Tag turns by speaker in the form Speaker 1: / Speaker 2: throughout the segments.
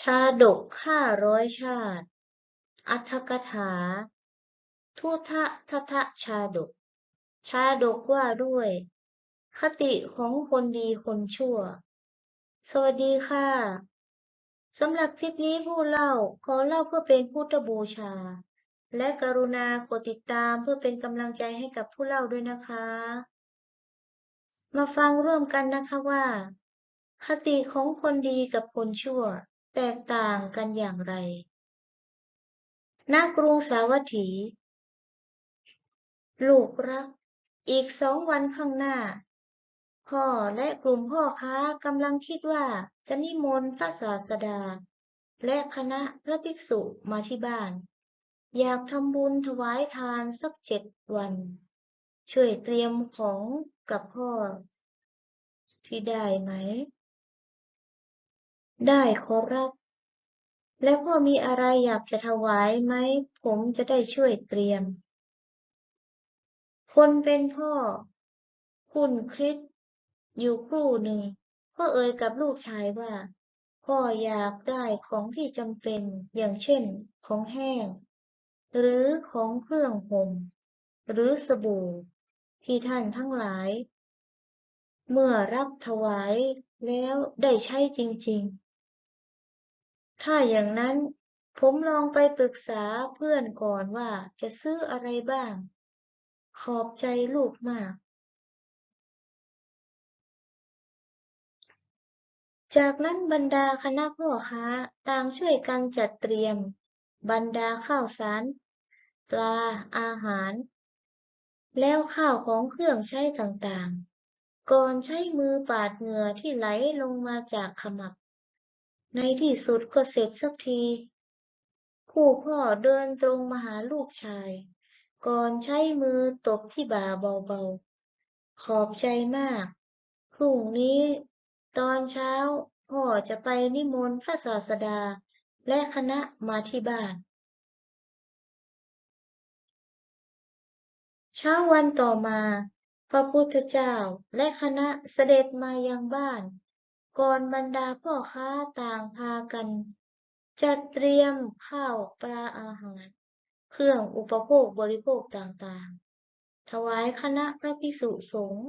Speaker 1: ชาดกห้าร้อยชาติอรรถกถา ทุทะทะทะชาดก ชาดกว่าด้วย คติของคนดีคนชั่ว สวัสดีค่ะ สำหรับคลิปนี้ผู้เล่าขอเล่าเพื่อเป็นพุทธบูชา และกรุณากดติดตามเพื่อเป็นกำลังใจให้กับผู้เล่าด้วยนะคะ มาฟังร่วมกันนะคะว่าคติของคนดีกับคนชั่ว แตกต่างกันอย่างไร ณ กรุงสาวัตถี ลูกรัก อีกสองวันข้างหน้า พ่อและกลุ่มพ่อค้ากำลังคิดว่าจะนิมนต์พระศาสดา และคณะพระภิกษุมาที่บ้าน อยากทำบุญถวายทานสักเจ็ดวัน ช่วยเตรียมของกับพ่อ ที่ได้ไหม ได้ขอรับ และพ่อมีอะไรอยากจะถวายไหม ผมจะได้ช่วยเตรียม คนเป็นพ่อ คุณคริสอยู่ครู่หนึ่งก็เอ่ยกับลูกชายว่า พ่ออยากได้ของที่จำเป็นอย่างเช่น ของแห้ง หรือของเครื่องห่มหรือสบู่ที่ท่านทั้งหลาย เมื่อรับถวายแล้วได้ใช้จริงๆ ถ้าอย่างนั้นผมลองไปปรึกษาเพื่อนก่อนว่าจะซื้ออะไรบ้าง ขอบใจลูกมาก จากนั้นบรรดาคณะพ่อค้าต่างช่วยกันจัดเตรียม บรรดาข้าวสาร ปลาอาหาร แล้วข้าวของเครื่องใช้ต่างๆ ก่อนใช้มือปาดเหงื่อที่ไหลลงมาจากขมับ ในที่สุดก็เสร็จสักทีผู้พ่อเดินตรงมาหาลูกชาย ก่อนใช้มือตบที่บ่าเบาๆ ขอบใจมาก พรุ่งนี้ ตอนเช้า พ่อจะไปนิมนต์พระศาสดา และคณะมาที่บ้าน เช้าวันต่อมา พระพุทธเจ้าและคณะเสด็จมายังบ้าน ก่อนบรรดาพ่อค้าต่างพากันจัดเตรียมข้าวปลาอาหาร เครื่องอุปโภคบริโภคต่างๆ ถวายคณะพระภิกษุสงฆ์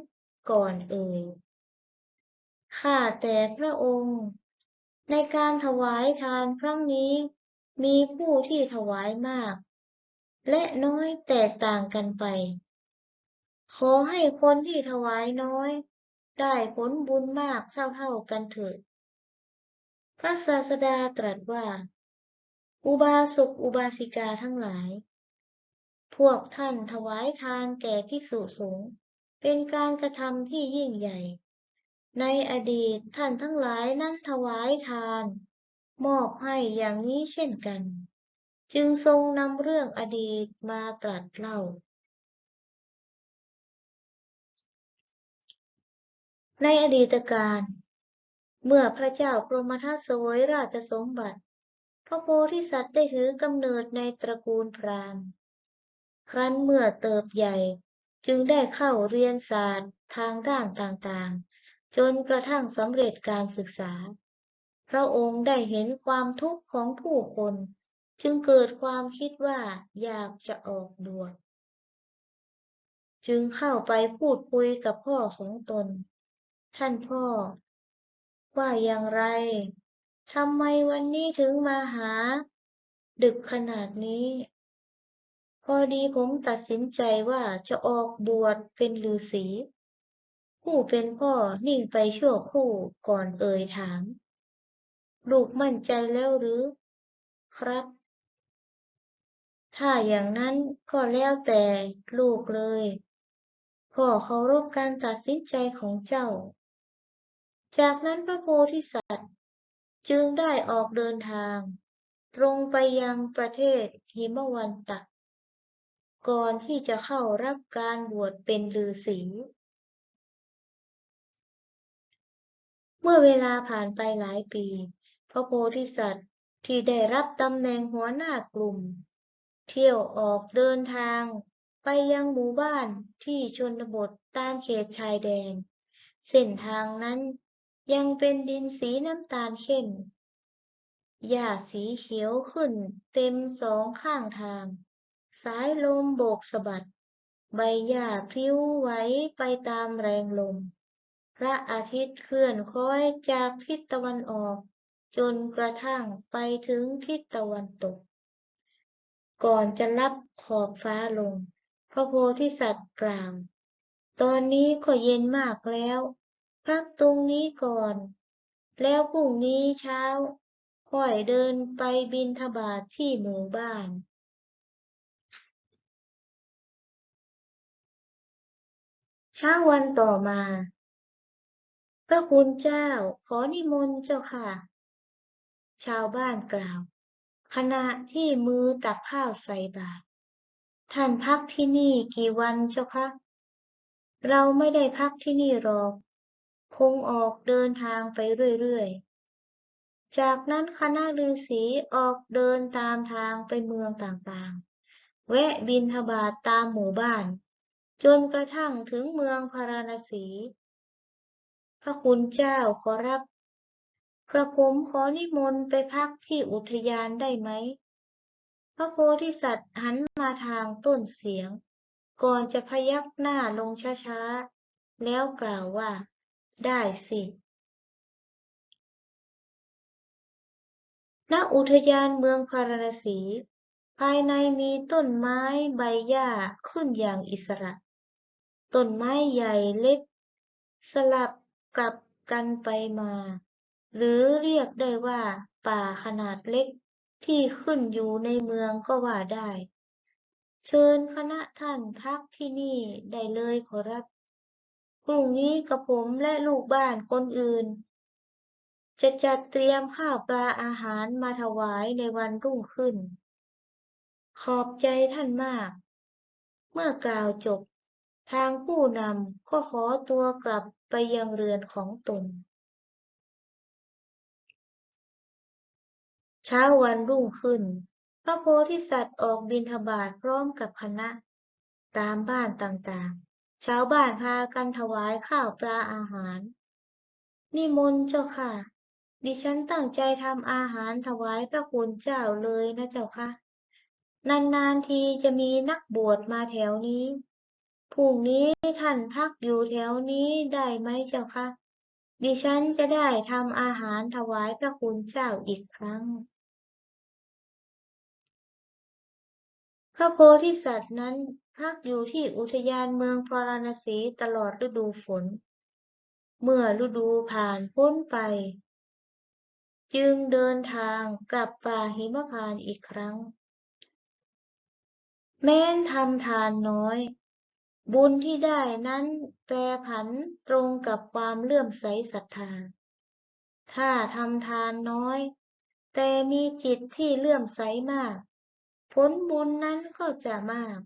Speaker 1: ก่อนเอ่ยข้าแต่พระองค์ ในการถวายทานครั้งนี้ มีผู้ที่ถวายมาก และน้อยแตกต่างกันไป ขอให้คนที่ถวายน้อย ได้ผลบุญมากเท่าๆกันเถิด พระศาสดาตรัสว่า อุบาสกอุบาสิกาทั้งหลาย พวกท่านถวายทานแก่ภิกษุสงฆ์เป็นการกระทำที่ยิ่งใหญ่ ในอดีตท่านทั้งหลายนั้นถวายทาน มอบให้อย่างนี้เช่นกัน จึงทรงนำเรื่องอดีตมาตรัสเล่า ในอดีตการ เมื่อพระเจ้ากรมทัตเสวยราชสมบัติ พระโพธิสัตว์ได้ถือกำเนิดในตระกูลพราหมณ์ ครั้นเมื่อเติบใหญ่จึงได้เข้าเรียนศาสตร์ทางด้านต่างๆ จนกระทั่งสำเร็จการศึกษา พระองค์ได้เห็นความทุกข์ของผู้คน จึงเกิดความคิดว่าอยากจะออกบวชจึงเข้าไปพูดคุยกับพ่อของตน ท่านพ่อ ว่าอย่างไร ทำไมวันนี้ถึงมาหา ดึกขนาดนี้ พอดีผมตัดสินใจว่าจะออกบวชเป็นฤาษีผู้เป็นพ่อนิ่งไปชั่วครู่ก่อนเอ่ยถาม ลูกมั่นใจแล้วหรือ ครับ ถ้าอย่างนั้นก็แล้วแต่ลูกเลยพ่อเคารพการตัดสินใจของเจ้า จากนั้นพระโพธิสัตว์จึงได้ออกเดินทาง ตรงไปยังประเทศหิมวันตะก่อนที่จะเข้ารับการบวชเป็นฤาษีเมื่อเวลาผ่านไปหลายปี พระโพธิสัตว์ที่ได้รับตำแหน่งหัวหน้ากลุ่ม เที่ยวออกเดินทาง ไปยังหมู่บ้านที่ชนบทตามเขตชายแดน เส้นทางนั้น ยังเป็นดินสีน้ำตาลเข้ม หญ้าสีเขียวขึ้นเต็มสองข้างทาง สายลมโบกสะบัด ใบหญ้าพลิ้วไหวไปตามแรงลม พระอาทิตย์เคลื่อนค้อยจากทิศตะวันออก จนกระทั่งไปถึงทิศตะวันตก ก่อนจะลับขอบฟ้าลง พระโพธิสัตว์กล่าว ตอนนี้ก็เย็นมากแล้ว พักตรงนี้ก่อน แล้วพรุ่งนี้เช้า ค่อยเดินไปบิณฑบาตที่หมู่บ้านเช้าวันต่อมา พระคุณเจ้าขอนิมนต์เจ้าค่ะ ชาวบ้านกล่าว ขณะที่มือตักข้าวใส่บาตรท่านพักที่นี่กี่วันเจ้าคะ เราไม่ได้พักที่นี่หรอก คงออกเดินทางไปเรื่อยๆ จากนั้นคณะฤาษีออกเดินตามทางไปเมืองต่างๆ แวะบิณฑบาตตามหมู่บ้าน จนกระทั่งถึงเมืองพาราณสี พระคุณเจ้าขอรับ กระผมขอนิมนต์ไปพักที่อุทยานได้ไหม พระโพธิสัตว์หันมาทางต้นเสียง ก่อนจะพยักหน้าลงช้าๆ แล้วกล่าวว่า ได้สิ ณ อุทยานเมืองพาราณสี ภายในมีต้นไม้ใบหญ้าขึ้นอย่างอิสระ ต้นไม้ใหญ่เล็ก สลับกลับกันไปมา หรือเรียกได้ว่า ป่าขนาดเล็กที่ขึ้นอยู่ในเมืองก็ว่าได้ เชิญคณะท่านพักที่นี่ได้เลยขอรับ รุ่งนี้กระผมและลูกบ้านคนอื่น จะจัดเตรียมข้าวปลาอาหารมาถวายในวันรุ่งขึ้น ขอบใจท่านมาก เมื่อกล่าวจบ ทางผู้นำก็ขอตัวกลับไปยังเรือนของตน เช้าวันรุ่งขึ้น พระโพธิสัตว์ออกบิณฑบาตพร้อมกับคณะ ตามบ้านต่างๆ ชาวบ้านพากันถวายข้าวปลาอาหาร นิมนต์เจ้าค่ะ ดิฉันตั้งใจทำอาหารถวายพระคุณเจ้าเลยนะเจ้าค่ะ นานๆทีจะมีนักบวชมาแถวนี้พรุ่งนี้ท่านพักอยู่แถวนี้ได้ไหมเจ้าค่ะ ดิฉันจะได้ทำอาหารถวายพระคุณเจ้าอีกครั้งพระโพธิสัตว์นั้น พักอยู่ที่อุทยานเมืองพาราณสีตลอดฤดูฝน เมื่อฤดูผ่านพ้นไป จึงเดินทางกลับป่าหิมพานอีกครั้ง แม้นทำทานน้อย บุญที่ได้นั้นแปรผันตรงกับความเลื่อมใสศรัทธา ถ้าทำทานน้อย แต่มีจิตที่เลื่อมใสมาก ผลบุญนั้นก็จะมาก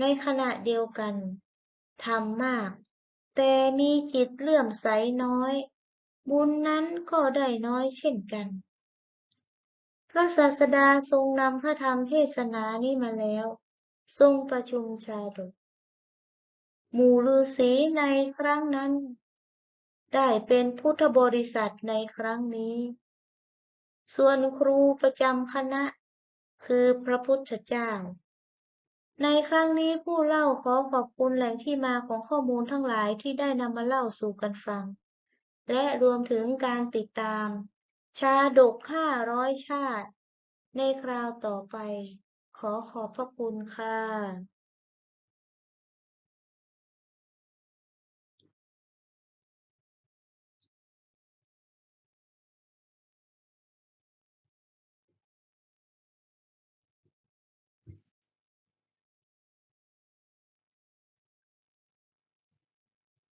Speaker 1: ในขณะเดียวกันทำมาก แต่มีจิตเลื่อมใสน้อย บุญนั้นก็ได้น้อยเช่นกัน พระศาสดาทรงนำพระธรรมเทศนานี้มาแล้ว ทรงประชุมชาดกหมู่ฤาษีในครั้งนั้น ได้เป็นพุทธบริษัทในครั้งนี้ ส่วนครูประจำคณะ คือพระพุทธเจ้า ในครั้งนี้ผู้เล่าขอขอบคุณแหล่งที่มาของข้อมูลทั้งหลายที่ได้นำมาเล่าสู่กันฟัง และรวมถึงการติดตาม ชาดกห้าร้อยชาติ ในคราวต่อไป ขอขอบพระคุณค่ะ